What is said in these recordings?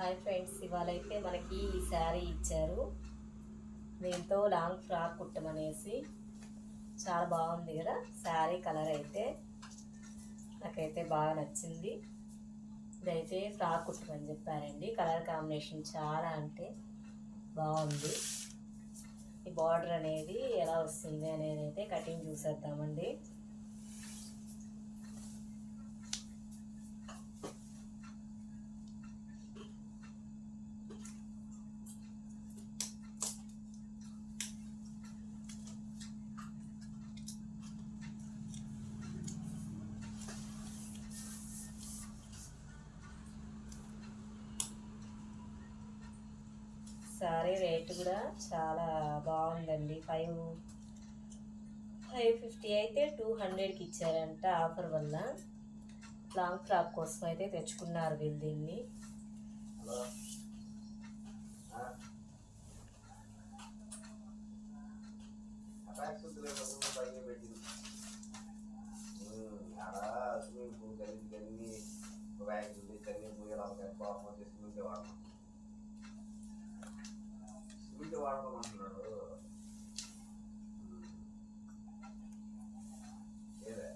Hi friends ఇవాళ అయితే మనకి ఈ శారీ ఇచ్చారు. దీంతో లాంగ్ ఫ్రాక్ కుట్టమనేసి. చాలా బాగుంది కదా శారీ కలర్ అయితే నాకైతే బాగా నచ్చింది. ఇదైతే ఫ్రాక్ కుట్టమని చెప్పారండి. కలర్ కాంబినేషన్ చాలా అంటే బాగుంది. ఈ బార్డర్ అనేది ఎలా వస్తుంది అనేది అయితే కటింగ్ చూసేద్దామండి. శారీ రేట్ కూడా చాలా బాగుందండి. ఫైవ్ ఫైవ్ ఫిఫ్టీ అయితే టూ హండ్రెడ్కి ఇచ్చారంట ఆఫర్ వల్ల. లాంగ్ ఫ్రాక్ కోసం అయితే తెచ్చుకున్నారు వీళ్ళు దీన్ని. బ్యాగ్ అటాక్స్ పైన పెట్టింది ఆడ స్విమ్మింగ్ వచ్చి సిమెంట్ వాడమం సిమెంట్ వాడమంటున్నాడు ఏదే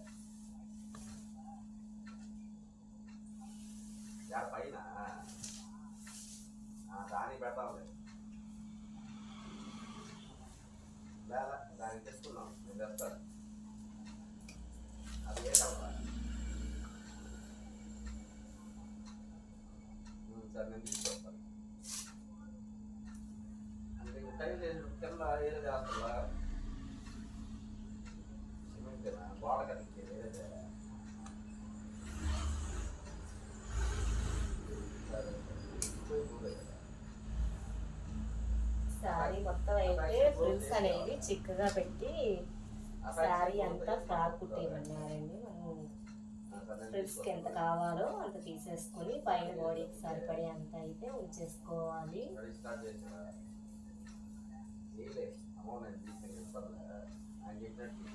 యాడ పైన దానికి పెడతాంలే లేదా దానికి తెచ్చుకున్నాం నేను తెస్తాను అది ఏంటమ్మా సరే నేను శారీ మొత్తం అయితే ఫ్రిల్స్ అనేవి చిక్కగా పెట్టి శారీ అంతా ఫ్రాక్ కుట్టేయమన్నారండి. మనం ఫ్రిల్స్కి ఎంత కావాలో అంత తీసేసుకొని పైన బాడీకి సరిపడే అంత అయితే ఉంచేసుకోవాలి. అమౌంట్ నేను తీసుకుని ఇబ్బంది ఆయన చెప్పినట్టు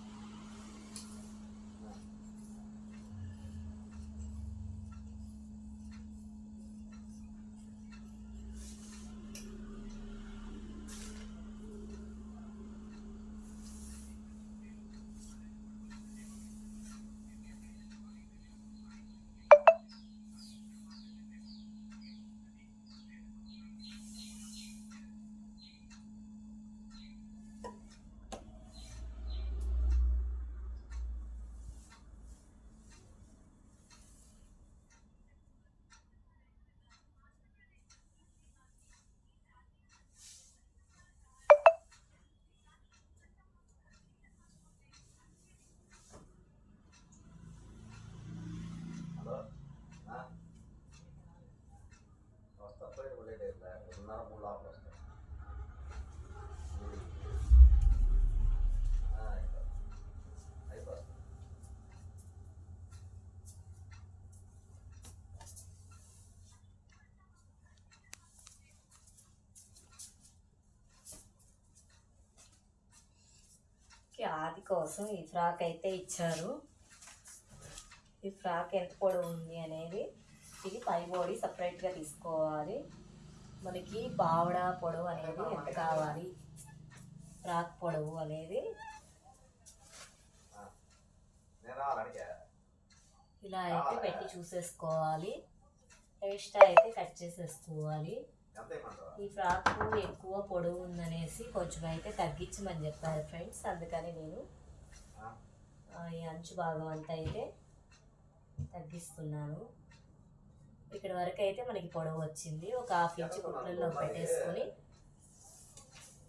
ఆది కోసం ఈ ఫ్రాక్ అయితే ఇచ్చారు. ఈ ఫ్రాక్ ఎంత పొడవు ఉంది అనేది ఇది పై బాడీ సపరేట్గా తీసుకోవాలి. మనకి బావడ పొడవు అనేది ఎంత కావాలి? ఫ్రాక్ పొడవు అనేది ఇలా అయితే పెట్టి చూసేసుకోవాలి. ఎక్స్ట్రా అయితే కట్ చేసేసుకోవాలి. ఈ ఫ్రాక్ ఎక్కువ పొడవు ఉందనేసి కొంచెం అయితే తగ్గించమని చెప్పారు ఫ్రెండ్స్. అందుకని నేను ఆ, ఈ అంచు భాగం అంతా అయితే తగ్గిస్తున్నాను. ఇక్కడ వరకు అయితే మనకి పొడవు వచ్చింది. ఒక హాఫ్ ఇంచ్ కుట్లలో పెట్టేసుకొని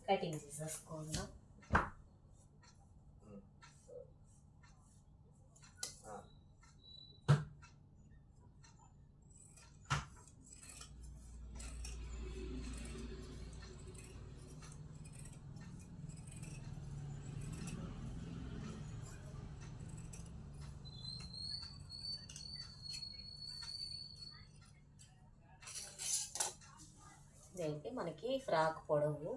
కటింగ్ చేసేసుకుందాం అయితే మనకి ఫ్రాక్ పొడవు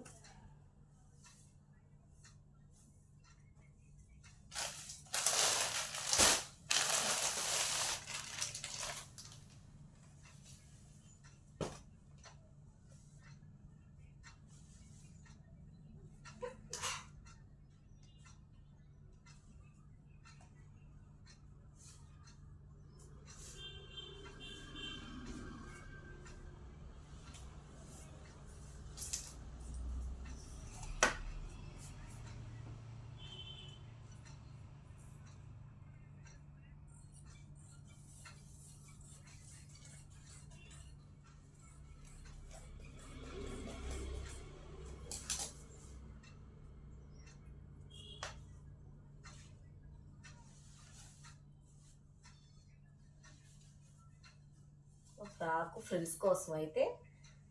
ఫ్రాక్ ఫ్రిల్స్ కోసం అయితే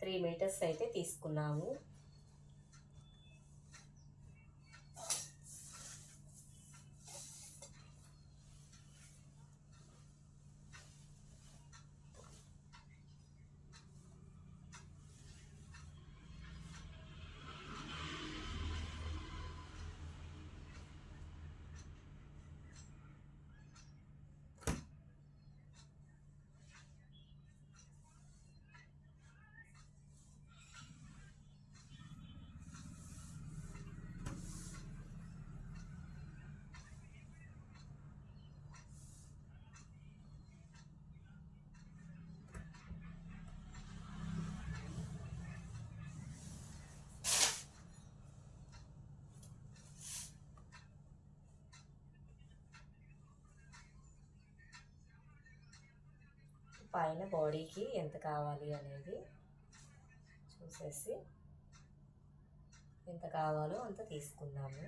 త్రీ మీటర్స్ అయితే తీసుకున్నాము. పైన బాడీకి ఎంత కావాలి అనేది చూసేసి ఎంత కావాలో అంత తీసుకున్నాము.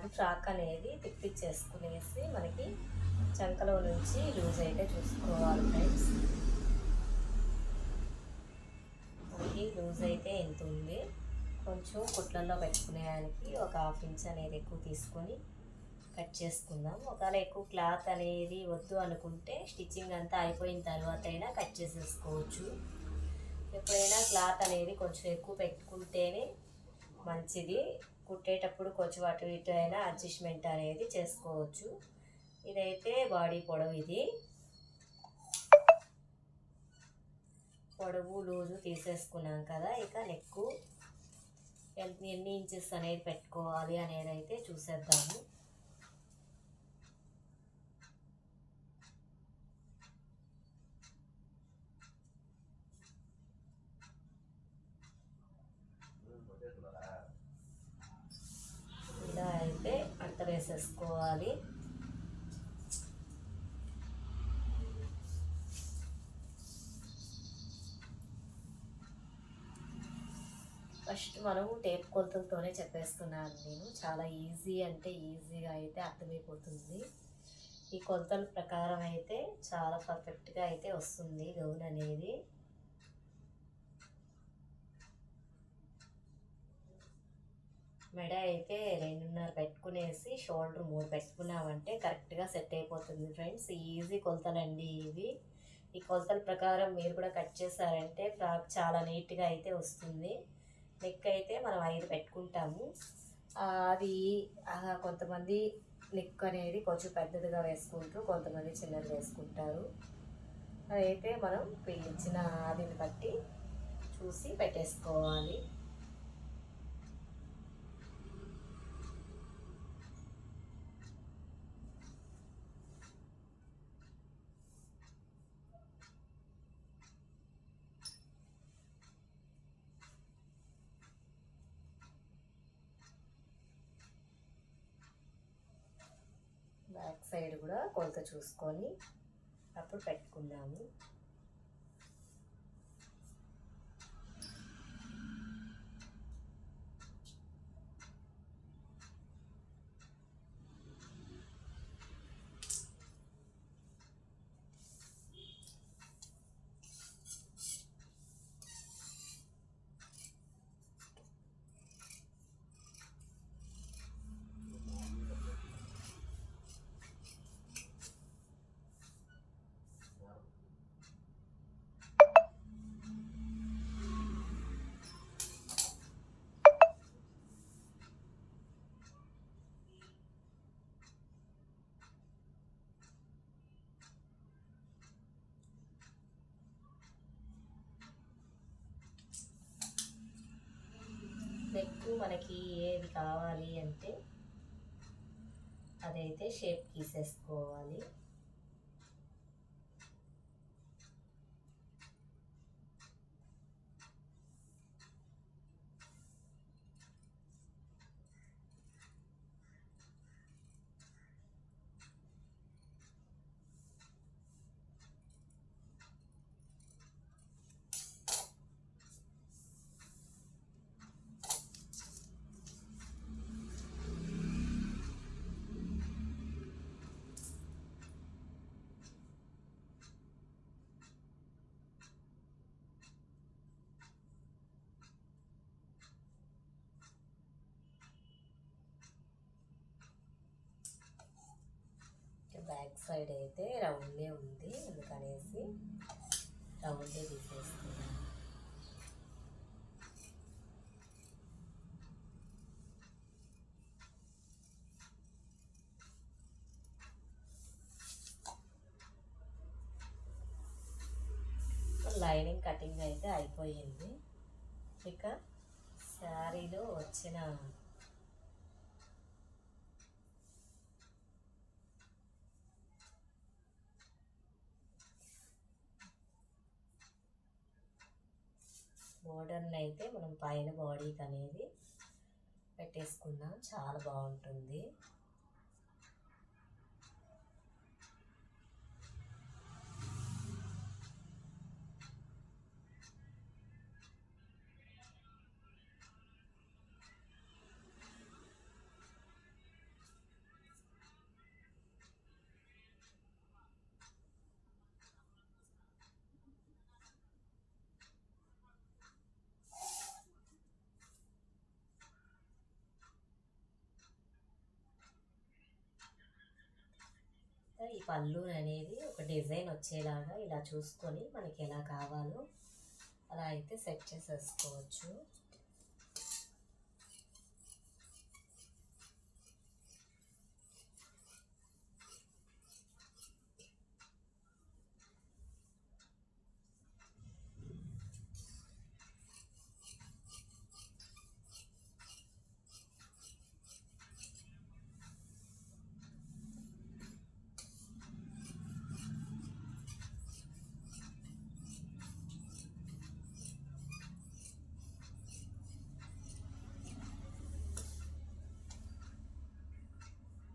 అది ఫ్రాక్ అనేది తిప్పించేసుకునేసి మనకి చంకలో నుంచి లూజ్ అయితే చూసుకోవాలి ఫ్రెండ్స్. మనకి లూజ్ అయితే ఎంత ఉంది? కొంచెం కుట్లల్లో పెట్టుకునేదానికి ఒక హాఫ్ ఇంచ్ అనేది ఎక్కువ తీసుకొని కట్ చేసుకుందాం. ఒకవేళ ఎక్కువ క్లాత్ అనేది వద్దు అనుకుంటే స్టిచ్చింగ్ అంతా అయిపోయిన తర్వాత అయినా కట్ చేసేసుకోవచ్చు. ఎప్పుడైనా క్లాత్ అనేది కొంచెం ఎక్కువ పెట్టుకుంటేనే మంచిది. కుట్టేటప్పుడు కొంచెం అటు ఇటు అయినా అడ్జస్ట్మెంట్ అనేది చేసుకోవచ్చు. ఇదైతే బాడీ పొడవు ఇది. పొడవు లూజు తీసేసుకున్నాం కదా ఇక నెక్కు ఎన్ని ఇంచెస్ అనేది పెట్టుకోవాలి అనేది అయితే చూసేద్దాము ఇలా అయితే అంట వేసేసుకోవాలి ఫస్ట్ మనం టేప్ కొలతలతోనే చెప్పేస్తున్నాను నేను. చాలా ఈజీ అంటే ఈజీగా అయితే అర్థమైపోతుంది. ఈ కొలతల ప్రకారం అయితే చాలా పర్ఫెక్ట్గా అయితే వస్తుంది గౌన్ అనేది. మెడ అయితే రెండున్నర పెట్టుకునేసి షోల్డర్ మూడు పెట్టుకున్నామంటే కరెక్ట్గా సెట్ అయిపోతుంది ఫ్రెండ్స్. ఈజీ కొలతలండి ఇవి. ఈ కొలతల ప్రకారం మీరు కూడా కట్ చేశారంటే ఫ్రాక్ చాలా నీట్గా అయితే వస్తుంది. నెక్ అయితే మనం ఐదు పెట్టుకుంటాము. అది కొంతమంది నెక్ అనేది కొంచెం పెద్దదిగా వేసుకుంటారు కొంతమంది చిన్నది వేసుకుంటారు. అదైతే మనం పిలిచిన ఆదిని బట్టి చూసి పెట్టేసుకోవాలి బ్యాక్ సైడ్ కూడా కొలత చూసుకొని అప్పుడు పెట్టుకుందాము. మనకి ఏది కావాలి అంటే అదైతే షేప్ గీసేసుకోవాలి. బ్యాక్ సైడ్ అయితే రౌండ్లే ఉంది అందుకనేసి రౌండే తీసేస్తున్నాను. లైనింగ్ కటింగ్ అయితే అయిపోయింది. ఇక శారీలో వచ్చిన బోర్డర్ని అయితే మనం పైన బాడీకి అనేది పెట్టేసుకుందాం. చాలా బాగుంటుంది. పళ్ళు అనేది ఒక డిజైన్ వచ్చేలాగా ఇలా చూసుకొని మనకి ఎలా కావాలో అలా అయితే సెట్ చేసేసుకోవచ్చు.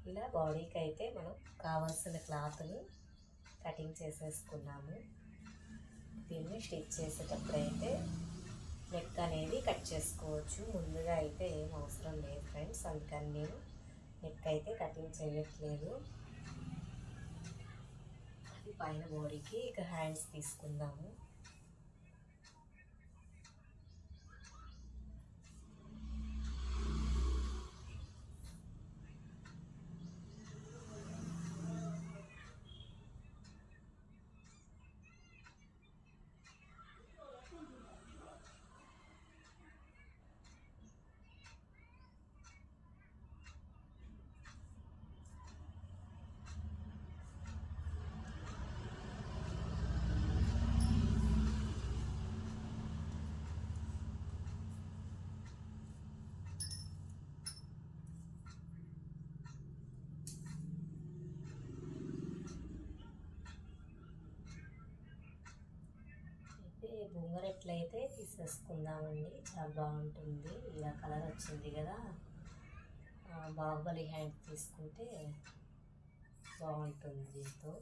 ఇలా బాడీకి అయితే మనం కావాల్సిన క్లాత్ని కటింగ్ చేసేసుకున్నాము. దీన్ని స్టిచ్ చేసేటప్పుడు అయితే నెక్ అనేది కట్ చేసుకోవచ్చు. ముందుగా అయితే ఏం అవసరం లేదు ఫ్రెండ్స్ అందుకని నేను నెక్ అయితే కటింగ్ చేయట్లేదు. అది పైన బాడీకి ఇక హ్యాండ్స్ తీసుకుందాము. అయితే బొంగరెట్లయితే తీసేసుకుందామండి చాలా బాగుంటుంది. ఇలా కలర్ వచ్చింది కదా. బాహుబలి హ్యాండ్ తీసుకుంటే బాగుంటుంది దీంతో.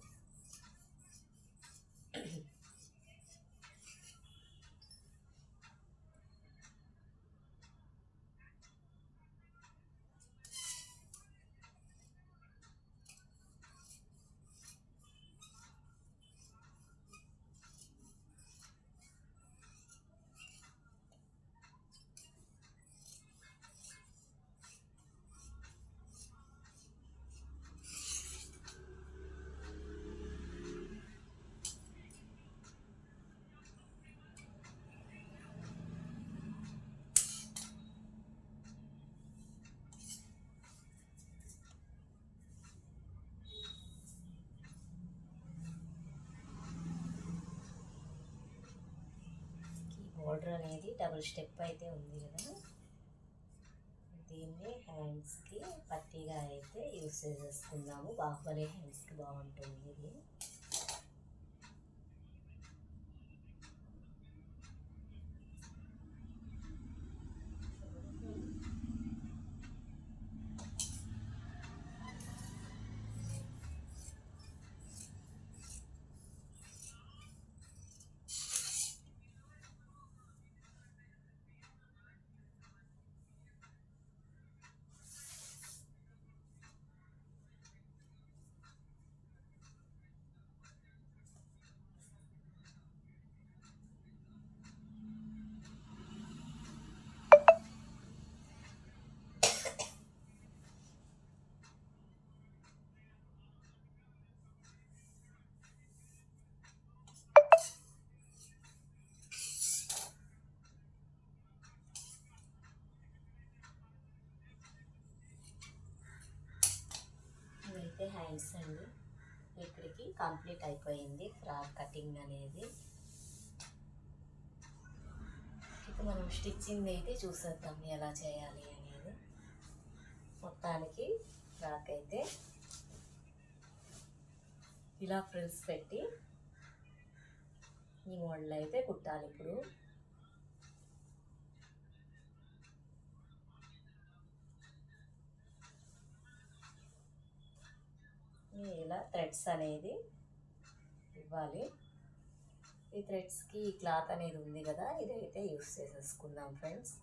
బోర్డర్ అనేది డబుల్ స్టెప్ అయితే ఉంది కదా. దీన్ని హ్యాండ్స్కి పట్టీగా అయితే యూస్ చేసేసుకుందాము. బాహుబలి హ్యాండ్స్కి బాగుంటుంది ఇది. నైస్ అండి ఇక్కడికి కంప్లీట్ అయిపోయింది ఫ్రాక్ కటింగ్ అనేది. ఇప్పుడు మనం స్టిచ్చింగ్ అయితే చూసేద్దాం ఎలా చేయాలి అనేది. మొత్తానికి ఫ్రాక్ అయితే ఇలా ఫ్రిల్స్ పెట్టి ఈ మోడల్ అయితే కుట్టాలి ఇప్పుడు. ఇలా థ్రెడ్స్ అనేది ఇవ్వాలి. ఈ థ్రెడ్స్కి ఈ క్లాత్ అనేది ఉంది కదా ఇదైతే యూస్ చేసేసుకుందాం ఫ్రెండ్స్.